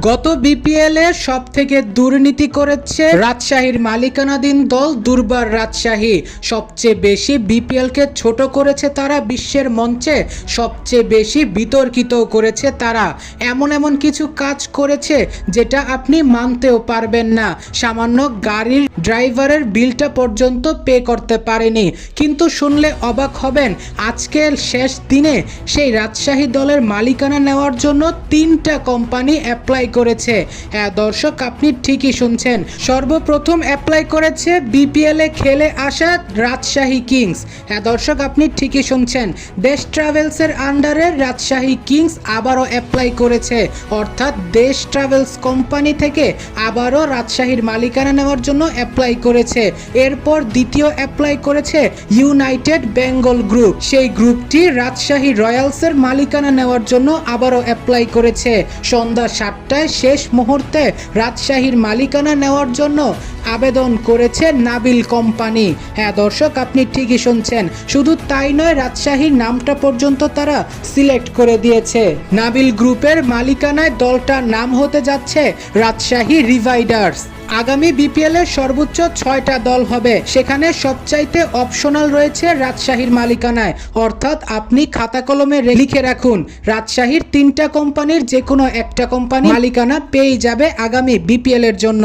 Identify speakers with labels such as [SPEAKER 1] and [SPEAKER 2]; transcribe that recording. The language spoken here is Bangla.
[SPEAKER 1] গত বিপিএল এ সব থেকে দুর্নীতি করেছে রাজশাহীর মালিকানাধীন দল দুর্বার রাজশাহী। সবচেয়ে বেশি বিপিএল কে ছোট করেছে তারা বিশ্বের মঞ্চে, সবচেয়ে বেশি বিতর্কিত করেছে তারা। এমন এমন কিছু কাজ করেছে যেটা আপনি মানতেও পারবেন না। সামান্য গাড়ির ড্রাইভারের বিলটা পর্যন্ত পে করতে পারেনি। কিন্তু শুনলে অবাক হবেন, আজকের শেষ দিনে সেই রাজশাহী দলের মালিকানা নেওয়ার জন্য তিনটা কোম্পানি অ্যাপ্লাই করেছে। হ্যাঁ দর্শক, আপনি ঠিকই শুনছেন। সর্বপ্রথম অ্যাপ্লাই করেছে বিপিএল এ খেলে আসা রাজশাহী কিংস। হ্যাঁ দর্শক, আপনি ঠিকই শুনছেন। দেশ ট্রাভেলসের আন্ডারে রাজশাহী কিংস আবারও অ্যাপ্লাই করেছে। অর্থাৎ দেশ ট্রাভেলস কোম্পানি থেকে আবারও রাজশাহীর মালিকানা নেওয়ার জন্য অ্যাপ্লাই করেছে। এরপর দ্বিতীয় অ্যাপ্লাই করেছে ইউনাইটেড বেঙ্গল গ্রুপ সেই গ্রুপটি রাজশাহী রয়্যালসের মালিকানা নেওয়ার জন্য আবারও অ্যাপ্লাই করেছে। সন্ধ্যা সাতটায় শেষ মুহূর্তে রাজশাহীর মালিকানা নেওয়ার জন্য আবেদন করেছে নাবিল কোম্পানি। হ্যাঁ দর্শক, আপনি ঠিকই শুনছেন। শুধু তাই নয়, রাজশাহীর নামটা পর্যন্ত তারা সিলেক্ট করে দিয়েছে। নাবিল গ্রুপের মালিকানায় দলটার নাম হতে যাচ্ছে রাজশাহী রিভাইডার্স। আগামী বিপিএল এর সর্বোচ্চ ছয়টা দল হবে। সেখানে সবচাইতে অপশনাল রয়েছে রাজশাহীর মালিকানায়। অর্থাৎ আপনি খাতা কলমে লিখে রাখুন, রাজশাহীর তিনটা কোম্পানির যে কোনো একটা কোম্পানি মালিকানা পেয়ে যাবে আগামী বিপিএল এর জন্য।